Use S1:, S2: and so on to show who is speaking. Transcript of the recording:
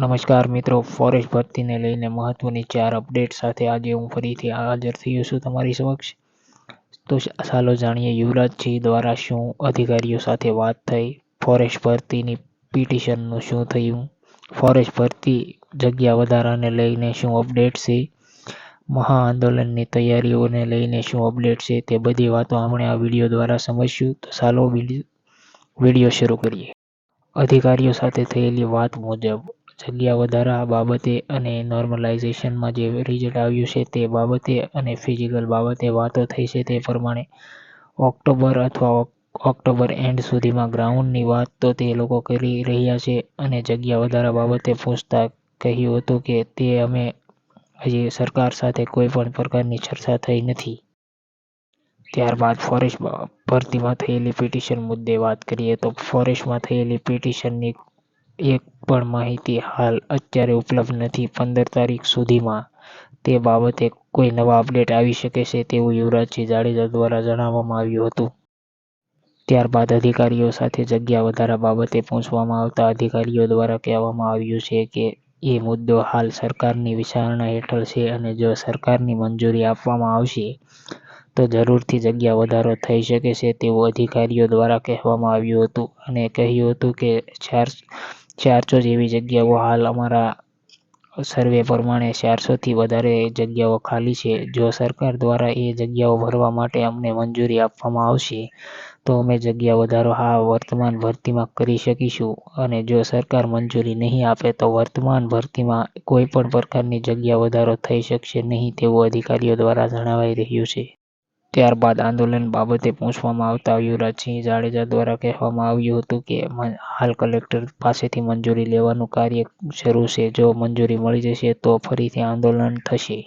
S1: નમસ્કાર મિત્રો, ફોરેસ્ટ ભરતીને લઈને મહત્ત્વની ચાર અપડેટ સાથે આજે હું ફરીથી હાજર થયો છું તમારી સમક્ષ. તો ચાલો જાણીએ યુવરાજસિંહ દ્વારા શું અધિકારીઓ સાથે વાત થઈ, ફોરેસ્ટ ભરતીની પિટિશનનું શું થયું, ફોરેસ્ટ ભરતી જગ્યા વધારાને લઈને શું અપડેટ છે, મહા આંદોલનની તૈયારીઓને લઈને શું અપડેટ છે, તે બધી વાતો આપણે આ વીડિયો દ્વારા સમજશું. તો ચાલો વીડિયો શરૂ કરીએ. અધિકારીઓ સાથે થયેલી વાત મુજબ જગ્યા વધારા બાબતે અને નોર્મલાઇઝેશનમાં જે રિઝલ્ટ આવ્યું છે તે બાબતે અને ફિઝિકલ બાબતે વાતો થઈ છે તે પ્રમાણે ઓક્ટોબર અથવા ઓક્ટોબર એન્ડ સુધીમાં ગ્રાઉન્ડની વાત તો તે લોકો કરી રહ્યા છે અને જગ્યા વધારા બાબતે પૂછતા કહ્યું હતું કે તે અમે હજી સરકાર સાથે કોઈ પણ પ્રકારની ચર્ચા થઈ નથી. ત્યારબાદ ફોરેસ્ટ ભરતીમાં થયેલી પિટિશન મુદ્દે વાત કરીએ તો ફોરેસ્ટમાં થયેલી પિટિશનની એક પણ માહિતી હાલ અત્યારે ઉપલબ્ધ નથી. પંદર તારીખ સુધીમાં તે બાબતે કોઈ નવા અપડેટ આવી શકે છે તેવું યુવરાજસિંહ જાડેજા દ્વારા જણાવવામાં આવ્યું હતું. ત્યારબાદ અધિકારીઓ સાથે જગ્યા વધારા બાબતે પૂછવામાં આવતા અધિકારીઓ દ્વારા કહેવામાં આવ્યું છે કે, એ મુદ્દો હાલ સરકારની વિચારણા હેઠળ છે અને જો સરકારની મંજૂરી આપવામાં આવશે, તો જરૂરથી જગ્યા વધારો થઈ શકે છે, તેવું અધિકારીઓ દ્વારા કહેવામાં આવ્યું હતું અને કહ્યું હતું કે, ચાર ચારસો જેવી જગ્યાઓ હાલ અમારા સર્વે પ્રમાણે ચારસોથી વધારે જગ્યાઓ ખાલી છે. જો સરકાર દ્વારા એ જગ્યાઓ ભરવા માટે અમને મંજૂરી આપવામાં આવશે, તો અમે જગ્યા વધારો હા વર્તમાન ભરતીમાં કરી શકીશું. અને જો સરકાર મંજૂરી નહીં આપે, તો વર્તમાન ભરતીમાં કોઈ પણ પ્રકારની જગ્યા વધારો થઈ શકશે નહીં તેવું અધિકારીઓ દ્વારા જણાવાઈ રહ્યું છે. ત્યારબાદ આંદોલન બાબતે પૂછવામાં આવતા યુવરાજસિંહ જાડેજા દ્વારા કહેવામાં આવ્યું હતું કે હાલ કલેક્ટર પાસેથી મંજૂરી લેવાનું કાર્ય શરૂ છે. જો મંજૂરી મળી જશે તો ફરીથી આંદોલન થશે.